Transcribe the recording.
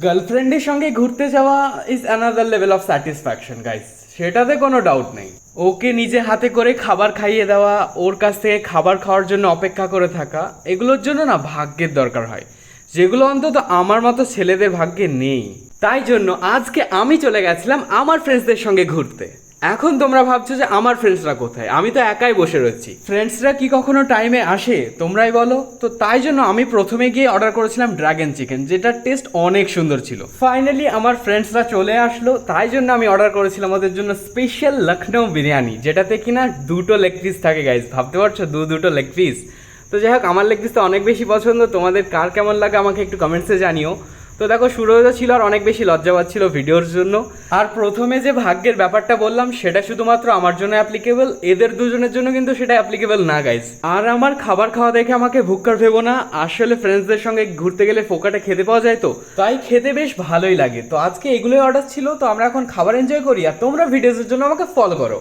গার্লফ্রেন্ডের সঙ্গে ঘুরতে যাওয়া is another level of satisfaction guys সেটাতে কোনো ডাউট নেই। ওকে নিজে হাতে করে খাবার খাইয়ে দেওয়া, ওর কাছ থেকে খাবার খাওয়ার জন্য অপেক্ষা করে থাকা, এগুলোর জন্য না ভাগ্যের দরকার হয়। যেগুলো অন্তত আমার মতো ছেলেদের ভাগ্যে নেই। তাই জন্য আজকে আমি চলে গেছিলাম আমার ফ্রেন্ডসদের সঙ্গে ঘুরতে। এখন তোমরা ভাবছ যে আমার ফ্রেন্ডসরা কোথায়? আমি তো একাই বসে রয়েছি। ফ্রেন্ডসরা কি কখনো টাইমে আসে? তোমরাই বলো। তো তাই জন্য আমি প্রথমে গিয়ে অর্ডার করেছিলাম ড্রাগন চিকেন যেটার টেস্ট অনেক সুন্দর ছিল। ফাইনালি আমার ফ্রেন্ডসরা চলে আসলো। তাই জন্য আমি অর্ডার করেছিলাম ওদের জন্য স্পেশাল লখনৌ বিরিয়ানি, যেটাতে কিনা দুটো লেগ পিস থাকে গাইজ ভাবতে পারছ? দু, দুটো লেগ পিস তো যাই হোক, আমার লেগ পিস তো অনেক বেশি পছন্দ। তোমাদের কার কেমন লাগে আমাকে একটু কমেন্টসে জানিও। তো দেখো সুরজ ছিল আর অনেক বেশি লজ্জা পাচ্ছিল ভিডিওর জন্য। আর প্রথমে যে ভাগ্যের ব্যাপারটা বললাম, সেটা শুধুমাত্র আমার জন্য অ্যাপ্লিকেবল এদের দুজনের জন্য কিন্তু সেটা অ্যাপ্লিকেবল না গাইজ আর আমার খাবার খাওয়া দেখে আমাকে ভুক্কার ভেবো না, আসলে ফ্রেন্ডসদের সঙ্গে ঘুরতে গেলে ফোকাটে খেতে পাওয়া যায় তো। তাই খেতে বেশ ভালোই লাগে। তো আজকে এগুলোই অর্ডার ছিল, তো আমরা এখন খাবার এনজয় করি, আর তোমরা ভিডিওসের জন্য আমাকে ফলো করো।